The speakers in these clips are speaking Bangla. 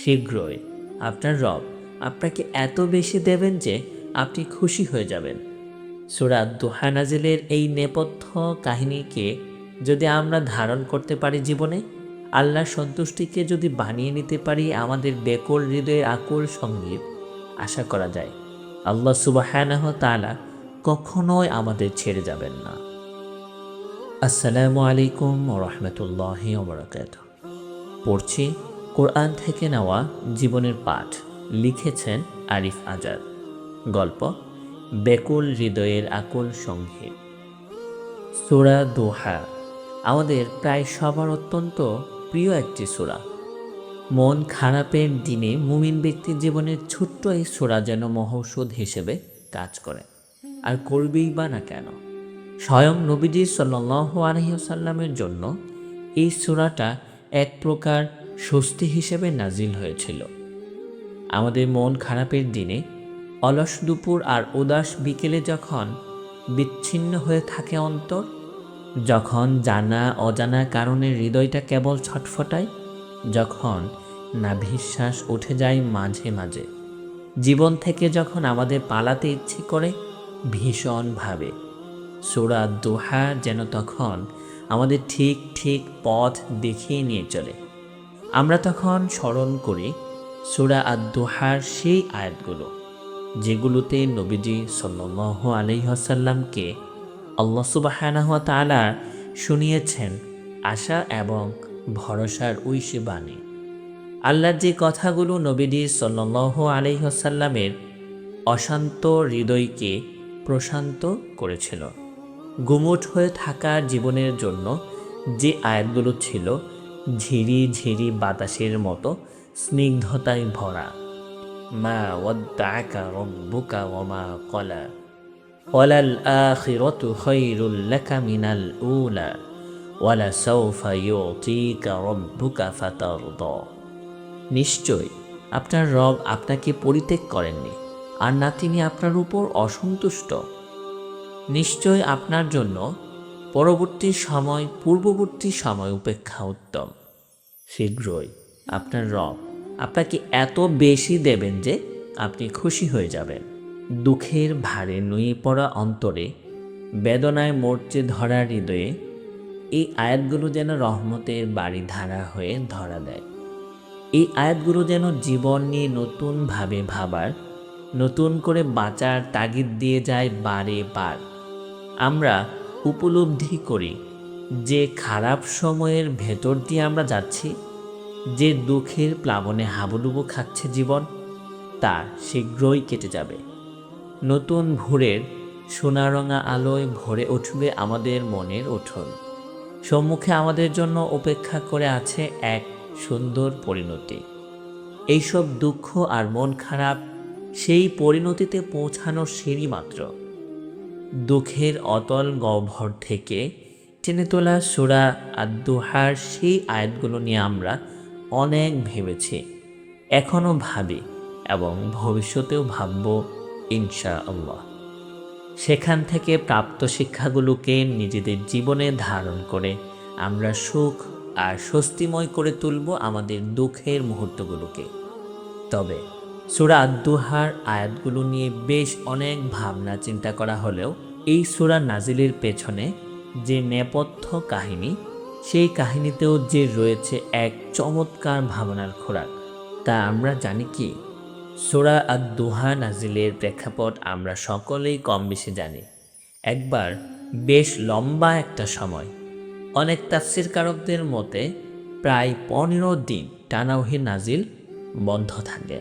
শীঘ্রই। আপনার রব আপনাকে এত বেশি দেবেন যে আপনি খুশি হয়ে যাবেন। সুরাত দোহা নাজিলের এই নেপথ্য কাহিনীকে যদি আমরা ধারণ করতে পারি জীবনে, আল্লাহর সন্তুষ্টিকে যদি বানিয়ে নিতে পারি আমাদের বেকল হৃদয়ে আকুল সংগীত, আশা করা যায় আল্লাহ সুবাহানাহ তালা কখনোই আমাদের ছেড়ে যাবেন না। আসসালামু আলাইকুম রহমতুল্লাহ পড়ছি কোরআন থেকে নেওয়া জীবনের পাঠ লিখেছেন আরিফ আজাদ। গল্প, বেকুল হৃদয়ের আকুল সংগীত সুরা দোহা, আমাদের প্রায় সবার অত্যন্ত প্রিয় একটি সুরা। মন খারাপের দিনে মুমিন ব্যক্তির জীবনের ছোট্ট এই সুরা যেন মহৌষধ হিসেবে কাজ করে। আর করবেই বা না কেন? স্বয়ং নবীজি সাল্লাহ আলহিসাল্লামের জন্য এই সুরাটা এক প্রকার স্বস্তি হিসেবে নাজিল হয়েছিল। আমাদের মন খারাপের দিনে অলস দুপুর আর উদাস বিকেলে যখন বিচ্ছিন্ন হয়ে থাকে অন্তর, যখন জানা অজানা কারণে হৃদয়টা কেবল ছটফটায়, যখন নাভিশ্বাস উঠে যায় মাঝে মাঝে। জীবন থেকে যখন আমাদের পালাতে ইচ্ছে করে, ভীষণভাবে। সুরা দোহা যেন তখন আমাদের ঠিক ঠিক পথ দেখিয়ে নিয়ে চলে। আমরা তখন স্মরণ করি সুরা আর দোহার সেই আয়াতগুলো, যেগুলোতে নবীজি সাল্লাহ আলহিহাসাল্লামকে আল্লাহ সুবাহানাহ তালা শুনিয়েছেন আশা এবং ভরসার ঐশী বাণী। আল্লাহর যে কথাগুলো নবীজি সাল্লাহ আলহিহাসাল্লামের অশান্ত হৃদয়কে প্রশান্ত করেছিল। গুমুট হয়ে থাকা জীবনের জন্য যে আয়াতগুলো ছিল ঝিরি ঝিরি বাতাসের মতো স্নিগ্ধতায় ভরা। মা ওয়াদ্দাকা রব্বুকা ওমা কলা ওয়ালাল আখিরাতু খায়রুল লাকা মিনাল উলা। ওয়ালা সাউফা ইউতিকা রব্বুকা ফাতারদা। নিশ্চয়, আপনার রব আপনাকে পরিত্যাগ করেননি, আর না তিনি আপনার উপর অসন্তুষ্ট। নিশ্চয় আপনার জন্য পরবর্তী সময়, পূর্ববর্তী সময় উপেক্ষা উত্তম। শীঘ্রই আপনার রব আপনাকে এত বেশি দেবেন যে আপনি খুশি হয়ে যাবেন। দুঃখের ভারে নুয়ে পড়া অন্তরে, বেদনায় মরচে ধরা হৃদয়ে, এই আয়াতগুলো যেন রহমতের বাড়ি ধারা হয়ে ধরা দেয়। এই আয়াতগুলো যেন জীবন নিয়ে নতুনভাবে ভাবার, নতুন করে বাঁচার তাগিদ দিয়ে যায় বারে বার। আমরা উপলব্ধি করি যে খারাপ সময়ের ভেতর দিয়ে আমরা যাচ্ছি, যে দুঃখের প্লাবনে হাবুডুবু খাচ্ছে জীবন তা শীঘ্রই কেটে যাবে। নতুন ভোরের সোনারঙা আলোয় ভরে উঠবে আমাদের মনের উঠোন। সম্মুখে আমাদের জন্য অপেক্ষা করে আছে এক সুন্দর পরিণতি। এইসব দুঃখ আর মন খারাপ সেই পরিণতিতে পৌঁছানোর সিঁড়ি মাত্র। দুঃখের অতল গহ্বর থেকে টেনে তোলা সুরা আদুহার সেই আয়াতগুলো নিয়ে আমরা অনেক ভেবেছি এখনও ভাবি এবং ভবিষ্যতেও ভাবব ইনশা আল্লাহ সেখান থেকে প্রাপ্ত শিক্ষাগুলোকে নিজেদের জীবনে ধারণ করে আমরা সুখ আর স্বস্তিময় করে তুলব আমাদের দুঃখের মুহূর্তগুলোকে। তবে সুরা আদুহার আয়াতগুলো নিয়ে বেশ অনেক ভাবনা চিন্তা করা হলেও এই সুরা নাজিলের পেছনে যে নেপথ্য কাহিনী, সেই কাহিনীতেও যে রয়েছে এক চমৎকার ভাবনার খোরাক, তা আমরা জানি কি? সোরা আর দোহা নাজিলের প্রেক্ষাপট আমরা সকলেই কম বেশি জানি। একবার বেশ লম্বা একটা সময়, অনেক তাফসির কারকদের মতে প্রায় পনেরো দিন টানাউহি নাজিল বন্ধ থাকে।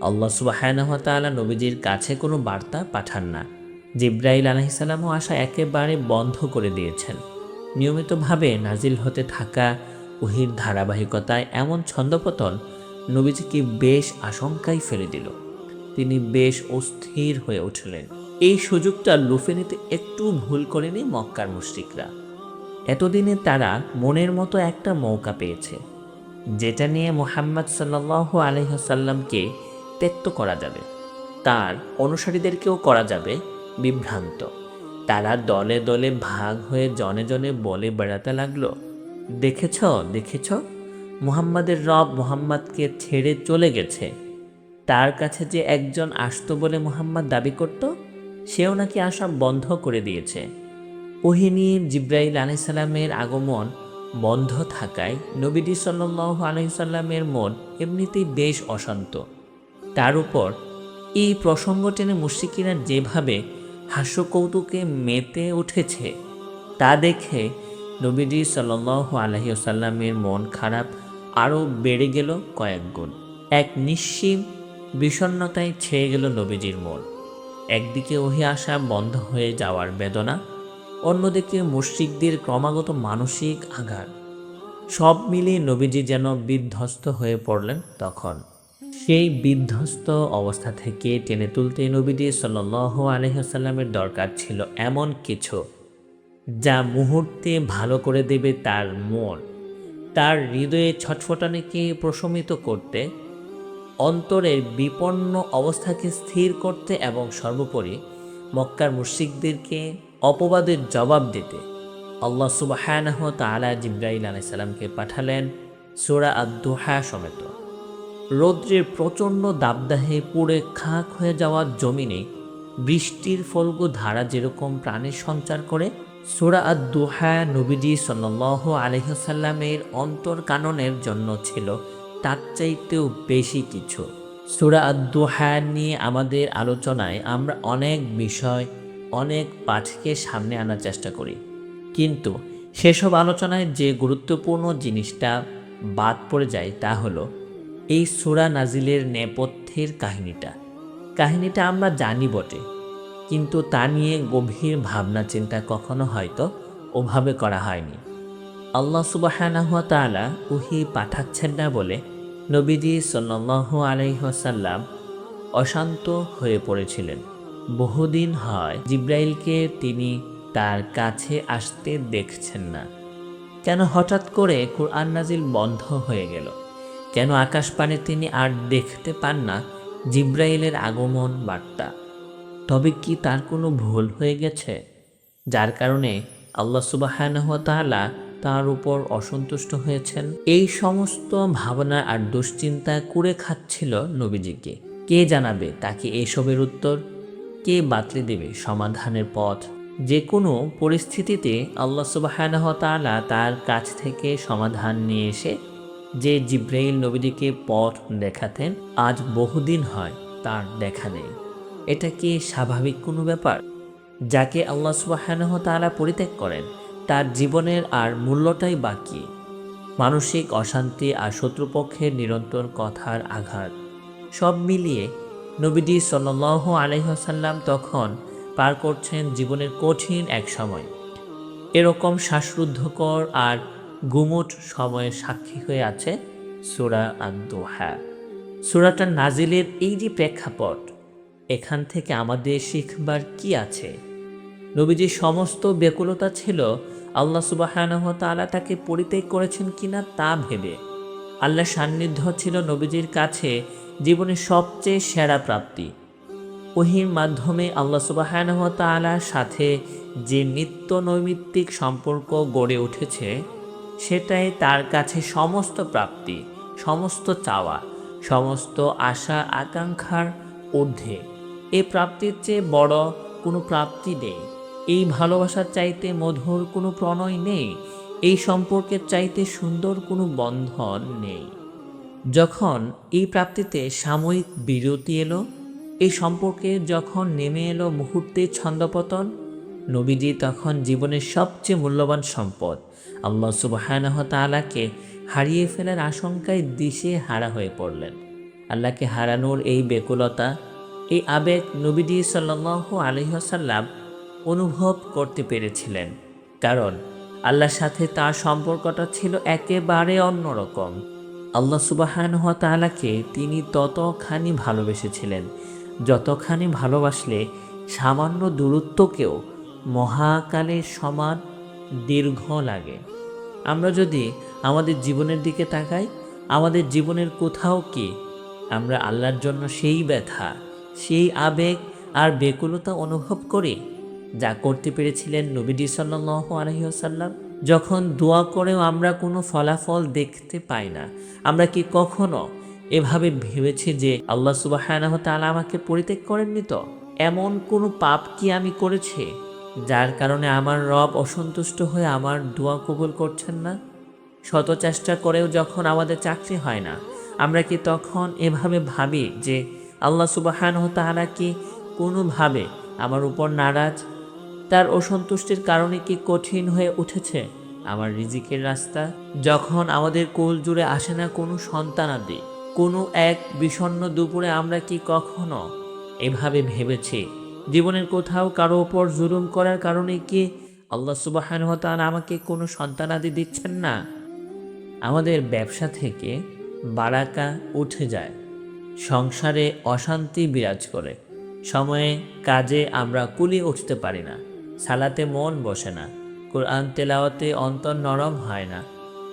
আল্লাহ তালা নবীজির কাছে কোনো বার্তা পাঠান না। জিব্রাইল আলহিসাল্লামও আসা একেবারে বন্ধ করে দিয়েছেন। নিয়মিতভাবে নাজিল হতে থাকা ওহির ধারাবাহিকতায় এমন ছন্দপতন নবীজিকে বেশ আশঙ্কায় ফেলে দিল। তিনি বেশ অস্থির হয়ে উঠলেন। এই সুযোগটা লুফে নিতে একটু ভুল করেনি মক্কার মুশ্রিকরা। এতদিনে তারা মনের মতো একটা মৌকা পেয়েছে, যেটা নিয়ে মোহাম্মদ সাল্লাহ আলহ্লামকে ত্যক্ত করা যাবে। তার অনুসারীদেরকেও করা যাবে বিভ্রান্ত। তারা দলে দলে ভাগ হয়ে জনে জনে বলে বেড়াতে লাগল, দেখেছ দেখেছ? মুহাম্মাদের রব মুহাম্মাদকে ছেড়ে চলে গেছে। তার কাছে যে একজন আসতো বলে মুহাম্মদ দাবি করত, সেও নাকি আসা বন্ধ করে দিয়েছে। ওহিনী জিব্রাইল আলাইসাল্লামের আগমন বন্ধ থাকায় নবীজি সাল্লাহ আলাইসাল্লামের মন এমনিতেই বেশ অশান্ত। তার উপর এই প্রসঙ্গ টেনে মুশিকিরা যেভাবে হাস্যকৌতুকে মেতে উঠেছে। তা দেখে নবীজি সাল্লাহ আলহিউসাল্লামের মন খারাপ, আরও বেড়ে গেল কয়েক গুণ। এক নিশ্চিম বিষণ্ণতায় ছেয়ে গেল নবীজির মন। একদিকে ওহি আসা বন্ধ হয়ে যাওয়ার বেদনা, অন্যদিকে মুশ্রিকদের ক্রমাগত মানসিক আঘাত। সব মিলিয়ে নবীজি যেন বিধ্বস্ত হয়ে পড়লেন তখন। সেই বিধ্বস্ত অবস্থা থেকে টেনে তুলতে নবীজি সাল্লাহ আলহিহাসাল্লামের দরকার ছিল এমন কিছু যা মুহূর্তে ভালো করে দেবে তার মন। তার হৃদয়ে ছটফটানিকে প্রশমিত করতে, অন্তরের বিপন্ন অবস্থাকে স্থির করতে এবং সর্বোপরি মক্কার মুশিকদেরকে অপবাদের জবাব দিতে। আল্লাহ সুবাহানহ তালা জিব্রাইল আলাইসাল্লামকে পাঠালেন সোরা আদুহা সমেত। রৌদ্রের প্রচণ্ড দাবদাহে পুড়ে খাক হয়ে যাওয়া জমিনে বৃষ্টির ফলগু ধারা যেরকম প্রাণের সঞ্চার করে, সুরা আদ দুহা নবীজি সাল্লাহ আলহ্লামের অন্তর কাননের জন্য ছিল, তার চাইতেও বেশি কিছু। সুরা আদ দুহা নিয়ে আমাদের আলোচনায় আমরা অনেক বিষয়, অনেক পাঠকে সামনে আনার চেষ্টা করি। কিন্তু সেসব আলোচনায় যে গুরুত্বপূর্ণ জিনিসটা বাদ পড়ে যায় তা হলো এই সুরা নাজিলের নেপথ্যের কাহিনীটা। কাহিনীটা আমরা জানি বটে, কিন্তু তা নিয়ে গভীর ভাবনা চিন্তা কখনো হয়তো ওভাবে করা হয়নি। আল্লাহ সুবাহানাহুয়া তালা উহি পাঠাচ্ছেন না বলে নবীজি সাল্লাহ আলহ্লাম অশান্ত হয়ে পড়েছিলেন। বহুদিন হয় জিব্রাইলকে তিনি তার কাছে আসতে দেখছেন না। কেন হঠাৎ করে কোরআন নাজিল বন্ধ হয়ে গেল? কেন আকাশপানে তিনি আর দেখতে পান না? জিব্রাইলের আগমন বার্তা। তবে কি তার কোনো ভুল হয়ে গেছে? যার কারণে আল্লাহ সুবাহানহতালা তার উপর অসন্তুষ্ট হয়েছেন। এই সমস্ত ভাবনা আর দুশ্চিন্তা করে খাচ্ছিল নবীজিকে। কে জানাবে তাকে এসবের উত্তর? কে বাতলে দেবে সমাধানের পথ? যে কোনো পরিস্থিতিতে আল্লাহ সুবাহানহতালা তার কাছ থেকে সমাধান নিয়ে এসে যে জিব্রাইল নবীজিকে পথ দেখাতেন, আজ বহুদিন হয় তার দেখা নেই। এটা কি স্বাভাবিক কোনো ব্যাপার? যাকে আল্লাহ সুবাহানহ তালা পরিত্যাগ করেন, তার জীবনের আর মূল্যটাই বাকি মানসিক অশান্তি আর শত্রুপক্ষের নিরন্তর কথার আঘাত, সব মিলিয়ে নবীজি সাল্লাহ আলহ্লাম তখন পার করছেন জীবনের কঠিন এক সময়। এরকম শ্বাসরুদ্ধকর আর গুমুট সময়ের সাক্ষী হয়ে আছে সুরা আদোহা সুরাটা নাজিলের এই যে প্রেক্ষাপট, এখান থেকে আমাদের শিখবার কি আছে? নবীজির সমস্ত ব্যাকুলতা ছিল, আল্লাহ তালা তাকে পরিত্যাগ করেছেন কিনা তা ভেবে। আল্লাহ সান্নিধ্য ছিল নবীজির কাছে জীবনের সবচেয়ে সেরা প্রাপ্তি। ওহির মাধ্যমে আল্লাহ সুবাহানহ তালার সাথে যে নিত্য নৈমিত্তিক সম্পর্ক গড়ে উঠেছে সেটাই তার কাছে সমস্ত প্রাপ্তি, সমস্ত চাওয়া, সমস্ত আশা আকাঙ্ক্ষার ঊর্ধ্বে। এ প্রাপ্তির চেয়ে বড় কোনো প্রাপ্তি নেই। এই ভালোবাসার চাইতে মধুর কোনো প্রণয় নেই। এই সম্পর্কের চাইতে সুন্দর কোনো বন্ধন নেই। যখন এই প্রাপ্তিতে সাময়িক বিরতি এলো, এই সম্পর্কে যখন নেমে এলো মুহূর্তে ছন্দপতন নবীজি তখন জীবনের সবচেয়ে মূল্যবান সম্পদ। আল্লাহ সুবাহানহ তালাকে হারিয়ে ফেলার আশঙ্কায় দিশে হারা হয়ে পড়লেন। আল্লাহকে হারানোর এই বেকুলতা, এই আবেগ নবীজি সাল্লাহ আলহ্লাম অনুভব করতে পেরেছিলেন। কারণ আল্লাহর সাথে তার সম্পর্কটা ছিল একেবারে অন্যরকম। আল্লাহ সুবাহান তালাকে তিনি ততখানি ভালোবেসেছিলেন, যতখানি ভালোবাসলে সামান্য দূরত্বকেও মহাকালের সমান দীর্ঘ লাগে। আমরা যদি আমাদের জীবনের দিকে তাকাই, আমাদের জীবনের কোথাও কি? আমরা আল্লাহর জন্য সেই ব্যথা, সেই আবেগ আর বেকুলতা অনুভব করি, যা করতে পেরেছিলেন নবীজি সাল্লাহ আলহিহাসাল্লাম যখন দোয়া করেও আমরা কোনো ফলাফল দেখতে পাই না, আমরা কি কখনো এভাবে ভেবেছি যে আল্লাহ তাআলা আমাকে পরিত্যাগ করেননি তো? এমন কোনো পাপ কি আমি করেছি? যার কারণে আমার রব অসন্তুষ্ট হয়ে আমার দোয়া কবুল করছেন না। শত চেষ্টা করেও যখন আমাদের চাকরি হয় না, আমরা কি তখন এভাবে ভাবি যে আল্লাহ সুবাহানহ তাহারা কি কোনোভাবে আমার উপর নারাজ? তার অসন্তুষ্টির কারণে কি কঠিন হয়ে উঠেছে আমার রিজিকের রাস্তা? যখন আমাদের কোল জুড়ে আসে না কোনো সন্তানাদি কোনো এক বিষণ্ণ দুপুরে আমরা কি কখনো এভাবে ভেবেছি? জীবনের কোথাও কারও ওপর জুলুম করার কারণে কি আল্লাহ সুবাহানহ তাআলা আমাকে কোনো সন্তানাদি দিচ্ছেন না? আমাদের ব্যবসা থেকে বারাকা উঠে যায়, সংসারে অশান্তি বিরাজ করে, সময়ে কাজে আমরা কুলি উঠতে পারি না, সালাতে মন বসে না, কোরআন তেলাওয়াতে অন্তর নরম হয় না,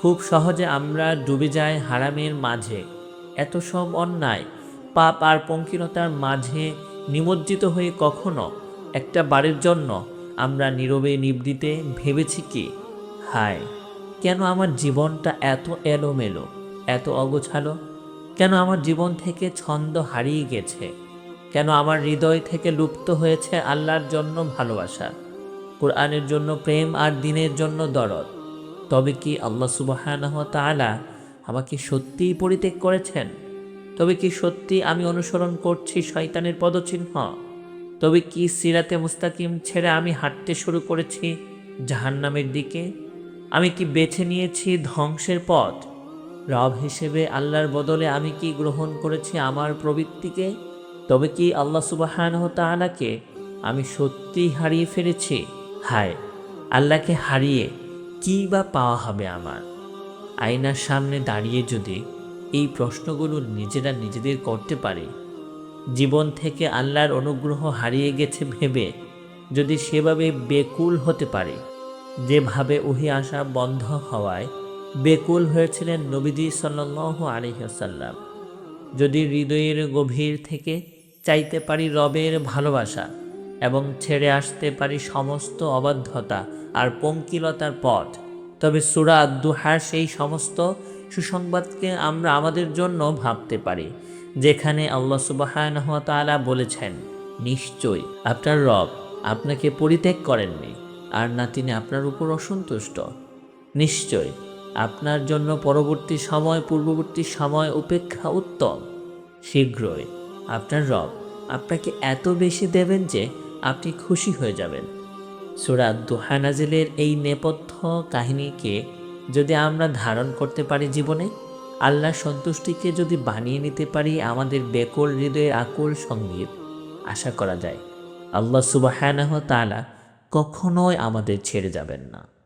খুব সহজে আমরা ডুবে যাই হারামের মাঝে, এত সব অন্যায়, পাপ আর পঙ্কিলতার মাঝে নিমজ্জিত হয়ে কখনো একটা বাড়ির জন্য আমরা নীরবে নিবৃতে ভেবেছি কি, হায়, কেন আমার জীবনটা এত এলোমেলো, এত অগোছালো? কেন আমার জীবন থেকে ছন্দ হারিয়ে গেছে? কেন আমার হৃদয় থেকে লুপ্ত হয়েছে আল্লাহর জন্য ভালোবাসা? কোরআনের জন্য প্রেম আর দিনের জন্য দরদ। তবে কি আল্লাহ তাআলা আমাকে সত্যিই পরিত্যাগ করেছেন? তবে কি সত্যি আমি অনুসরণ করছি শয়তানের পদচিহ্ন? তবে কি সিরাতে মুস্তাকিম ছেড়ে আমি হাঁটতে শুরু করেছি জাহান্নামের দিকে? আমি কি বেছে নিয়েছি ধ্বংসের পথ? রব হিসেবে আল্লাহর বদলে আমি কি গ্রহণ করেছি আমার প্রবৃত্তিকে? তবে কি আল্লাহ সুবাহানহ তাআলাকে আমি সত্যি হারিয়ে ফেলেছি? হায়, আল্লাহকে হারিয়ে কী বা পাওয়া হবে আমার? আয়নার সামনে দাঁড়িয়ে যদি এই প্রশ্নগুলো নিজেরা নিজেদের করতে পারে। জীবন থেকে আল্লাহর অনুগ্রহ হারিয়ে গেছে ভেবে যদি সেভাবে বেকুল হতে পারে। যেভাবে উহি আসা বন্ধ হওয়ায় বেকুল হয়েছিলেন নবীজি সাল্লাহ আলহিহাসাল্লাম যদি হৃদয়ের গভীর থেকে চাইতে পারি রবের ভালোবাসা এবং ছেড়ে আসতে পারি সমস্ত অবাধ্যতা আর পঙ্কিলতার পথ, তবে সুরা আদুহার সেই সমস্ত সুসংবাদকে আমরা আমাদের জন্য ভাবতে পারি, যেখানে আল্লাহ সুবাহানহ তাআলা বলেছেন নিশ্চয় আপনার রব আপনাকে পরিত্যাগ করেননি, আর না তিনি আপনার উপর অসন্তুষ্ট। নিশ্চয় আপনার জন্য পরবর্তী সময়, পূর্ববর্তী সময় উপেক্ষা উত্তম। শীঘ্রই আপনার রব আপনাকে এত বেশি দেবেন যে আপনি খুশি হয়ে যাবেন। সুরা দুহানাজিলের এই নেপথ্য কাহিনীকে যদি আমরা ধারণ করতে পারি জীবনে আল্লাহর সন্তুষ্টিকে যদি বানিয়ে নিতে পারি আমাদের বেকল হৃদয়ের আকুল সংগীত, আশা করা যায়। আল্লাহ সুবাহ তালা কখনোই আমাদের ছেড়ে যাবেন না।